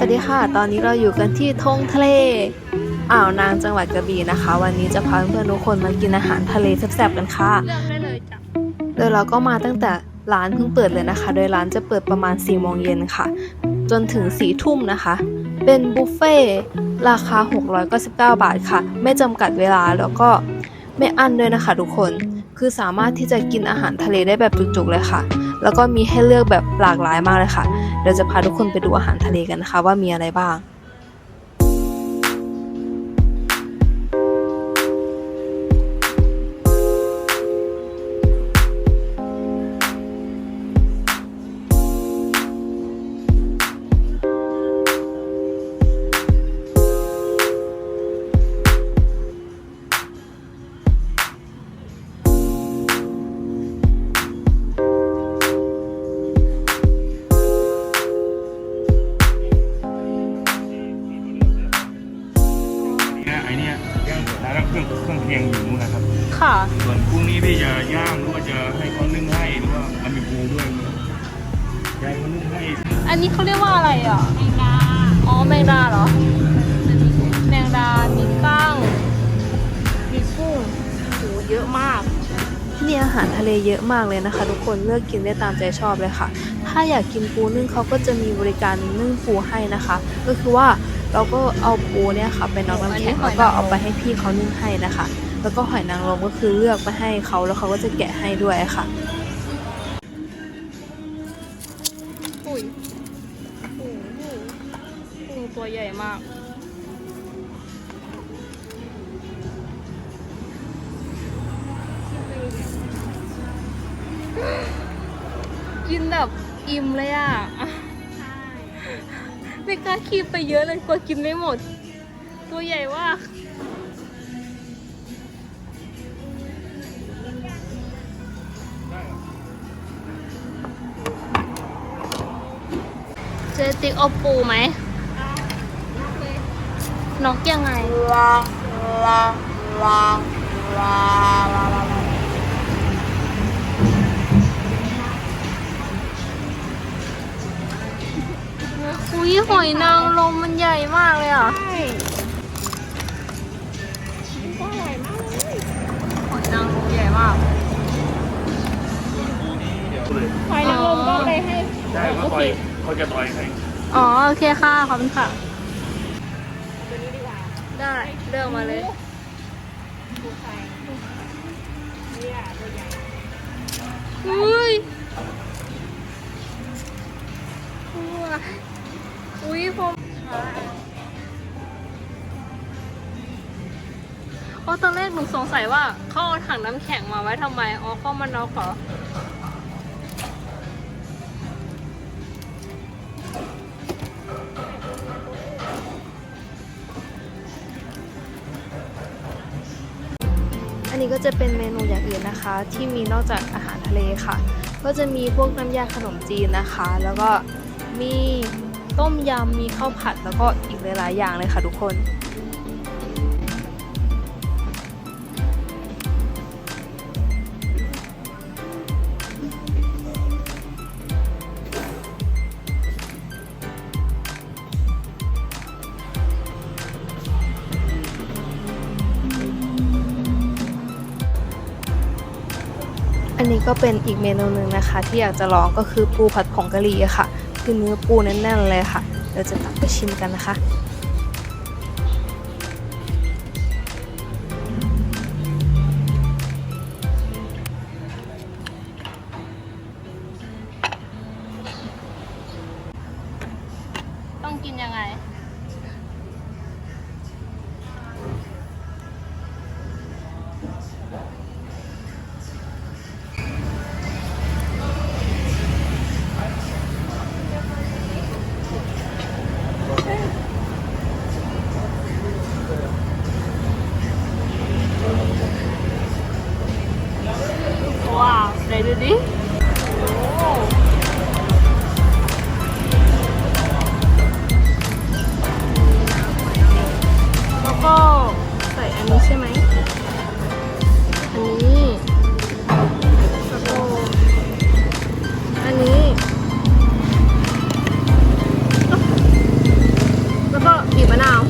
สวัสดีค่ะ ตอนนี้เราอยู่กันที่ทงทะเลอ่าวนางจังหวัดกระบี่นะคะ วันนี้จะพาเพื่อนๆทุกคนมากินอาหารทะเลแซ่บๆกันค่ะเลือกได้เลยจ้ะโดยเราก็มาตั้งแต่ร้านเพิ่งเปิดเลยนะคะ โดยร้านจะเปิดประมาณ4ี่โมงเย็นค่ะ จนถึง4ี่ทุ่มนะคะ เป็นบุฟเฟ่ต์ราคา 699 บาทค่ะ ไม่จำกัดเวลาแล้วก็ไม่อั้นด้วยนะคะ ทุกคน คือสามารถที่จะกินอาหารทะเลได้แบบจุกๆเลยค่ะ แล้วก็มีให้เลือกแบบหลากหลายมากเลยค่ะ เดี๋ยวจะพาทุกคนไปดูอาหารทะเลกันนะคะ ว่ามีอะไรบ้าง ส่วนกุ้งนี้พี่จะย่างหรือว่าจะให้เขานึ่งให้หรือว่ามันมีปูด้วยยายเขานึ่งให้อันนี้เขาเรียกว่าอะไรอะแมงดาอ๋อแมงดาเหรอแมงดามีกั้งมีกุ้งโหเยอะมากที่นี่อาหารทะเลเยอะมากเลยนะคะ ทุกคนเลือกกินได้ตามใจชอบเลยค่ะ ถ้าอยากกินปูนึ่งเขาก็จะมีบริการนึ่งปูให้นะคะ ก็คือว่าเราก็เอาปูเนี่ยค่ะไปน็อกน้ำแข็งแล้วก็เอาไปให้พี่เขานึ่งให้นะคะแล้วก็หอยนางรมก็คือเลือกมาให้เขาแล้วเขาก็จะแกะให้ด้วยค่ะอุ้ยโอ้โหกุ้งตัวใหญ่มาก กินแบบอิ่มเลยอะ ไม่กล้าคีบไปเยอะเลยกลัวกินไม่หมด ตัวใหญ่ว่า เจติ๊กเอาปูไหมนกยังไง อุ้ยหอยนางรมมันใหญ่มากเลยอะ ใช่ก็อร่อยมากเลยหอยนางรมใหญ่มากปูนี้เดี๋ยวเลยหอยนางรมก็เลยให้ใช่เขาต่อย เขาจะต่อยให้อ๋อโอเคค่ะขอบคุณค่ะ ได้เลือกมาเลยอุ้ยอุ้ยผมโอ้ตอนแรกหนูสงสัยว่าเขาเอาถังน้ำแข็งมาไว้ทำไม อ๋อเข้ามันนอกเหรอ ก็จะเป็นเมนูอย่างอื่นนะคะ ที่มีนอกจากอาหารทะเลค่ะ ก็จะมีพวกน้ำยาขนมจีนนะคะ แล้วก็มีต้มยำมีข้าวผัดแล้วก็อีกหลายๆอย่างเลยค่ะทุกคน อันนี้ก็เป็นอีกเมนูหนึ่งนะคะ ที่อยากจะลองก็คือปูผัดผงกะหรี่ค่ะ คือเนื้อปูแน่นๆเลยค่ะเดี๋ยวจะตักไปชิมกันนะคะ แล้วก็ใส่อันนี้ใช่ไหม อันนี้แล้วก็อันนี้ แล้วก็บีบมะนาว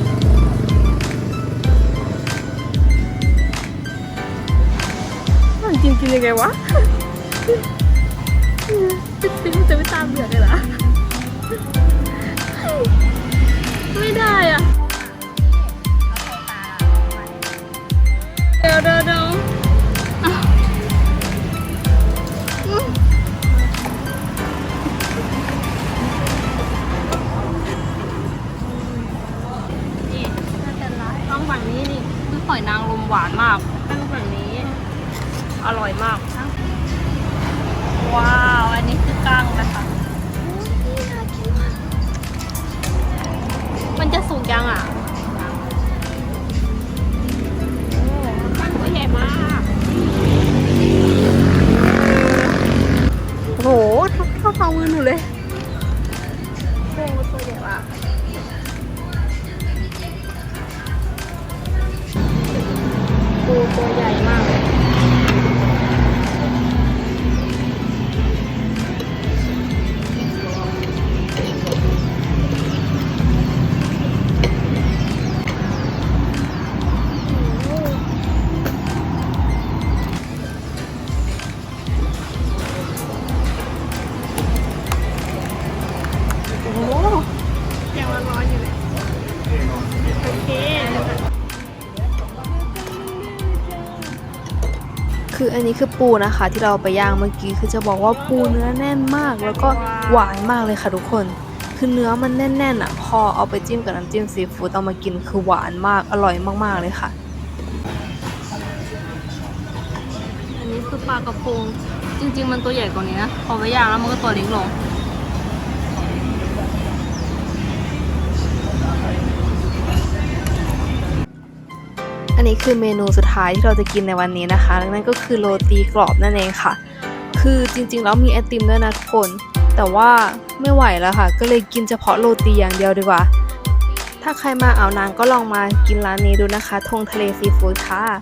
จริงกินยังไงวะ จะจะไม่ตามเดือเลยเหรอ ไม่ได้อะเดี๋ยวเดี๋ยวเดี๋ยวอะอืมนี่น่าจะร้ายต้องฝั่งนี้นี่คือหอยนางรมหวานมากต้องฝั่งนี้ อร่อยมาก ว้าว อันนี้คือกั้งนะคะ มันจะสุกยังอะโอ้ยใหญ่มากโหเท่าเท่าฝ่ามือหนูเลยโอ้ตัวใหญ่มากปูตัวใหญ่มาก คืออันนี้คือปูนะคะ ที่เราไปย่างเมื่อกี้คือจะบอกว่าปูเนื้อแน่นมาก แล้วก็หวานมากเลยค่ะทุกคน คือเนื้อมันแน่นๆอะ พอเอาไปจิ้มกับน้ำจิ้มซีฟู้ดเอามากินคือหวานมากอร่อยมากๆเลยค่ะ อันนี้คือปลากระพงจริง ๆ มันตัวใหญ่กว่านี้นะพอไปย่างแล้วมันก็ตัวเล็กลง อันนี้คือเมนูสุดท้ายที่เราจะกินในวันนี้นะคะนั่นก็คือโรตีกรอบนั่นเองค่ะ คือจริงๆแล้วมีไอติมด้วยนะทุกคน แต่ว่าไม่ไหวแล้วค่ะ ก็เลยกินเฉพาะโรตีอย่างเดียวดีกว่า ถ้าใครมาอ่าวนางก็ลองมากินร้านนี้ดูนะคะ ทงทะเลซีฟู้ดค่ะ